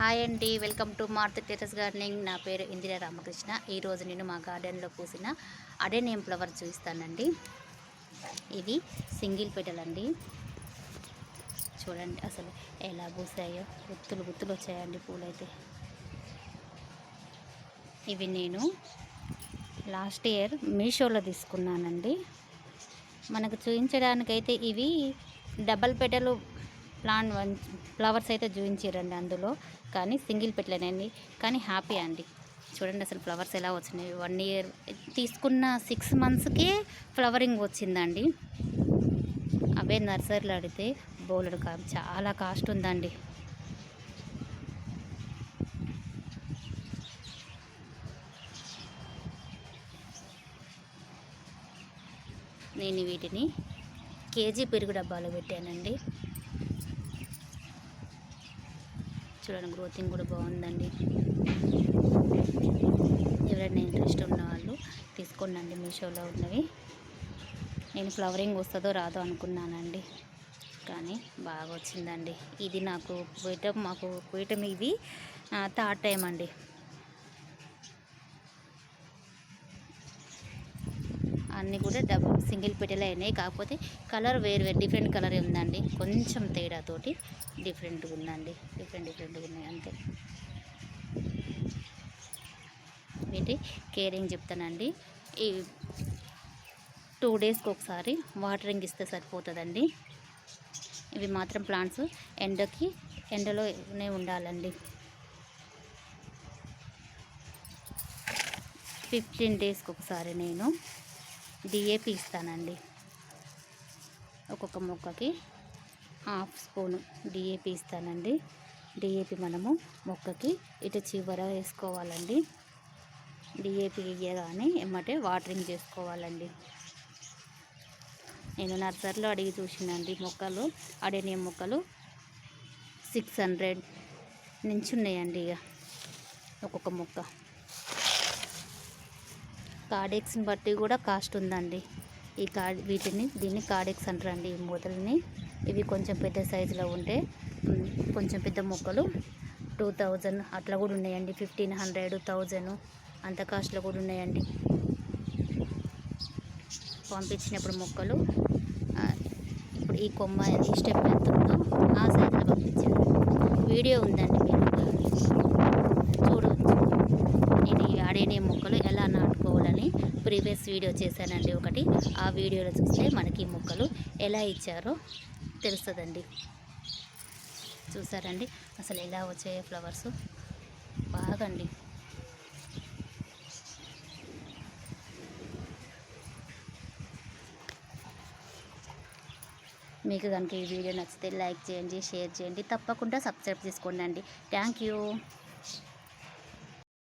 Hi అండి welcome to Marth terrace gardening. నా పేరు ఇందిరా రామకృష్ణ. ఈరోజు నేను మా గార్డెన్లో పూసిన అడేనియం ఫ్లవర్ చూపిస్తానండి. ఇవి సింగిల్ పెటలండి చూడండి అసలు ఎలా పూసాయో. గుత్తులు గుత్తులు వచ్చాయండి పూలైతే. ఇవి నేను లాస్ట్ ఇయర్ మీషోలో తీసుకున్నానండి. మనకు చూపించడానికైతే ఇవి డబల్ పెటలు ప్లాంట్ ఫ్లవర్స్ అయితే చూపించారండి అందులో. కానీ సింగిల్ పెట్టలేనండి కానీ హ్యాపీ అండి. చూడండి అసలు ఫ్లవర్స్ ఎలా వచ్చినాయి. వన్ ఇయర్ తీసుకున్న సిక్స్ మంత్స్కే ఫ్లవరింగ్ వచ్చిందండి. అవే నర్సరీలో అడిగితే బోలెడు కా చాలా కాస్ట్ ఉందండి. నేను వీటిని కేజీ పెరుగు డబ్బాలో పెట్టానండి. చూడండి గ్రోతింగ్ కూడా బాగుందండి. ఎవరైనా ఇంట్రెస్ట్ ఉన్న వాళ్ళు తీసుకోండి మీషోలో ఉన్నవి. నేను ఫ్లవరింగ్ వస్తుందో రాదో అనుకున్నానండి కానీ బాగా వచ్చిందండి. ఇది నాకు పీఠం మాకు పీఠం ఇది థర్డ్ టైం అండి. అన్నీ కూడా డబుల్ సింగిల్ పెట్టెలే అయినాయి. కాకపోతే కలర్ వేరు వేరు డిఫరెంట్ కలర్ ఉందండి. కొంచెం తేడాతోటి డిఫరెంట్గా ఉందండి. డిఫరెంట్ డిఫరెంట్గా ఉన్నాయి అంతే. వీటి కేరింగ్ చెప్తానండి. ఈ టూ డేస్కి ఒకసారి వాటరింగ్ ఇస్తే సరిపోతుందండి. ఇవి మాత్రం ప్లాంట్స్ ఎండకి ఎండలోనే ఉండాలండి. ఫిఫ్టీన్ డేస్కి ఒకసారి నేను డిఏపి ఇస్తానండి. ఒక్కొక్క మొక్కకి హాఫ్ స్పూను డిఏపి ఇస్తానండి. డిఏపి మనము మొక్కకి ఇటు చివర వేసుకోవాలండి. డిఏపి ఇయ్యగానే ఎమ్మటే వాటరింగ్ చేసుకోవాలండి. నేను నర్సరీలో అడిగి చూసినండి మొక్కలు అడిగిన మొక్కలు సిక్స్ హండ్రెడ్ నుంచి ఉన్నాయండి ఇక ఒక్కొక్క మొక్క. కార్డెక్స్ని బట్టి కూడా కాస్ట్ ఉందండి. ఈ కార్డ్ వీటిని దీన్ని కార్డెక్స్ అంటారండి ఈ మూతల్ని ఇవి కొంచెం పెద్ద సైజులో ఉంటే కొంచెం పెద్ద మొక్కలు టూ థౌజండ్ అట్లా కూడా ఉన్నాయండి. ఫిఫ్టీన్ హండ్రెడ్ థౌజండ్ అంత కాస్ట్లో కూడా ఉన్నాయండి. పంపించినప్పుడు మొక్కలు ఇప్పుడు ఈ కొమ్మ ఈ స్టెప్ ఎంత ఉందో ఆ సైజులో పంపించాను వీడియో ఉందండి మీరు చూడవచ్చు నేను ఈ అడేనియం మొక్కలు ఎలా నాటుకోవాలని ప్రీవియస్ వీడియో చేశానండి ఒకటి. ఆ వీడియోలో చూస్తే మనకి ఈ మొక్కలు ఎలా ఇచ్చారో తెలుస్తుందండి. చూసారండి? అసలు ఎలా వచ్చాయో ఫ్లవర్స్. బాగండి. మీకు కనుక ఈ వీడియో నచ్చితే లైక్ చేయండి షేర్ చేయండి. తప్పకుండా సబ్స్క్రైబ్ చేసుకోండి అండి. Thank you.